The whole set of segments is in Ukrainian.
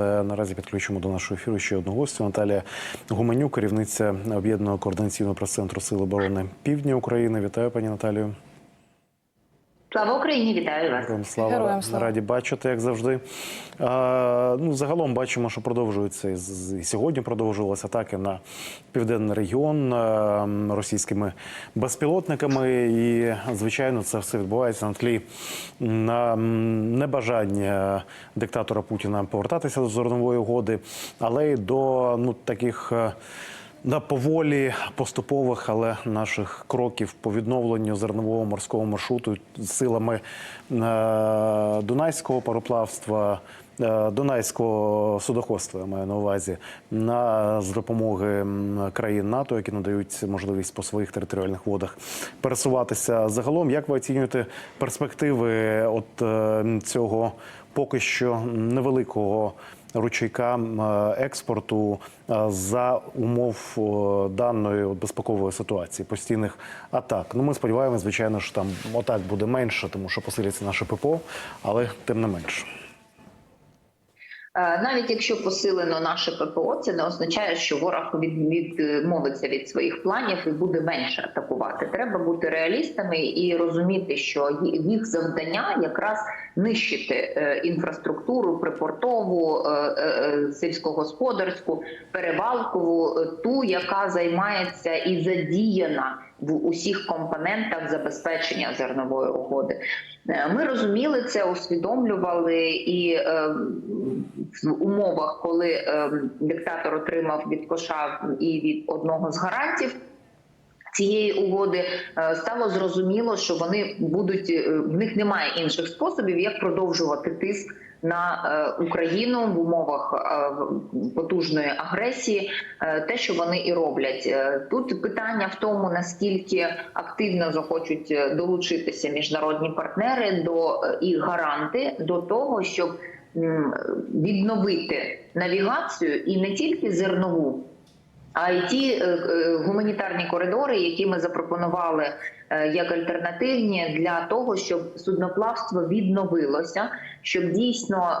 Е, Наразі підключимо до нашого ефіру ще одну гостю Наталія Гуменюк, керівниця об'єднаного координаційного прес-центру Сил оборони Півдня України. Вітаю, пані Наталію. Слава Україні, вітаю вас. Героям слава Героям слава. раді бачити, як завжди. А, ну, загалом бачимо, що продовжуються і сьогодні продовжувалися атаки на південний регіон російськими безпілотниками. І звичайно, це все відбувається на тлі на небажання диктатора Путіна повертатися до зернової угоди, але й до ну таких. На поволі поступових, але наших кроків по відновленню зернового морського маршруту силами е, Дунайського пароплавства. Е, Дунайського судоходства я маю на увазі на з допомоги країн НАТО, які надають можливість по своїх територіальних водах пересуватися. Загалом, як ви оцінюєте перспективи от е, цього поки що невеликого ручейка е, експорту за умов даної безпекової ситуації, постійних атак. Ну ми сподіваємося, звичайно, що там атак буде менше, тому що посиляться наше ППО, але тим не менше. Е, Навіть якщо посилено наше ППО, це не означає, що ворог від, відмовиться від своїх планів і буде менше атакувати. Треба бути реалістами і розуміти, що їх завдання якраз нищити е, інфраструктуру, припортову, е, сільськогосподарську, перевалкову, ту, яка займається і задіяна в усіх компонентах забезпечення зернової угоди. Е, Ми розуміли це, усвідомлювали і е, в умовах, коли е, диктатор отримав від коша і від одного з гарантів. Цієї угоди е, стало зрозуміло, що вони будуть е, в них немає інших способів, як продовжувати тиск на е, Україну в умовах потужної агресії, те, що вони і роблять. Тут питання в тому, наскільки активно захочуть долучитися міжнародні партнери до і гаранти до того, щоб відновити навігацію і не тільки зернову. А й ті е, е, гуманітарні коридори, які ми запропонували е, як альтернативні для того, щоб судноплавство відновилося, щоб дійсно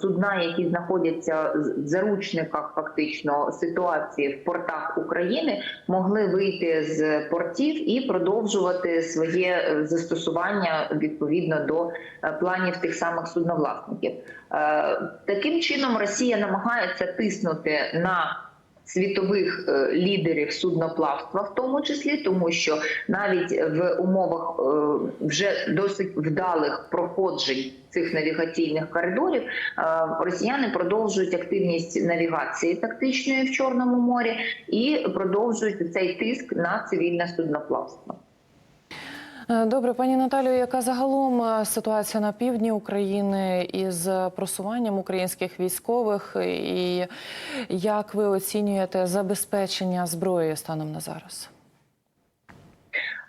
судна, які знаходяться в заручниках фактично ситуації в портах України, могли вийти з портів і продовжувати своє застосування відповідно до планів тих самих судновласників. Таким чином Росія намагається тиснути на світових е, лідерів судноплавства, в тому числі, тому що навіть в умовах е, вже досить вдалих проходжень цих навігаційних коридорів е, росіяни продовжують активність навігації тактичної в Чорному морі і продовжують цей тиск на цивільне судноплавство. Е, Добре, пані Наталію, яка загалом е, ситуація на півдні України із просуванням українських військових, і як ви оцінюєте забезпечення зброєю станом на зараз?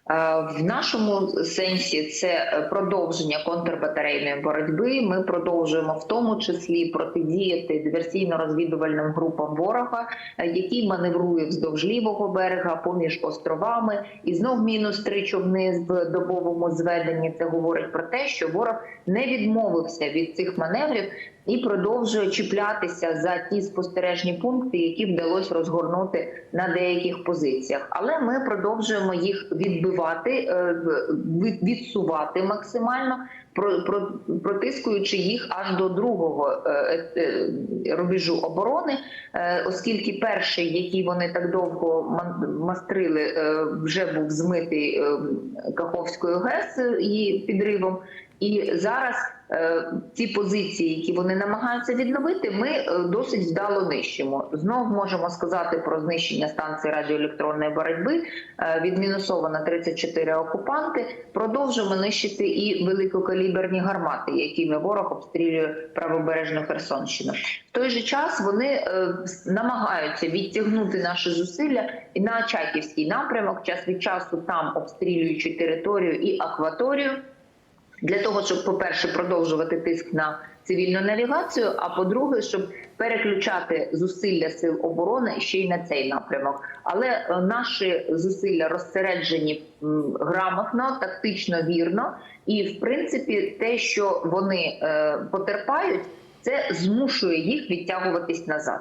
Е, В нашому сенсі це продовження контрбатарейної боротьби. Ми продовжуємо в тому числі протидіяти диверсійно-розвідувальним групам ворога, е, який маневрує вздовж лівого берега поміж островами. І знов мінус три човни в добовому зведенні. Це говорить про те, що ворог не відмовився від цих маневрів і продовжує чіплятися за ті спостережні пункти, які вдалося розгорнути на деяких позиціях. Але ми продовжуємо їх відбивати, е, від- відсувати максимально, про- про- протискуючи їх аж до другого е, е, рубежу оборони, е, оскільки перший, який вони так довго мастрили, е, вже був змитий е, Каховською ГЕС е, її підривом. І зараз е, ці позиції, які вони намагаються відновити, ми е, досить вдало нищимо. Знов можемо сказати про знищення станції радіоелектронної боротьби. Е, відмінусовано 34 окупанти. Продовжуємо нищити і великокаліберні гармати, якими ворог обстрілює правобережну Херсонщину. В той же час вони намагаються відтягнути наші зусилля і на Чайківський напрямок, час від часу там обстрілюючи територію і акваторію для того, щоб, по-перше, продовжувати тиск на цивільну навігацію, а по-друге, щоб переключати зусилля сил оборони ще й на цей напрямок. Але е, наші зусилля розсереджені грамотно, тактично вірно, і в принципі, те, що вони е, потерпають. це змушує їх відтягуватись назад.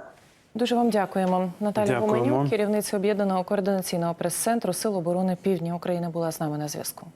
Дуже вам дякуємо. Наталя Дякуємо. Гуменюк, керівниця об'єднаного координаційного прес-центру Сил оборони Півдня України, була з нами на зв'язку.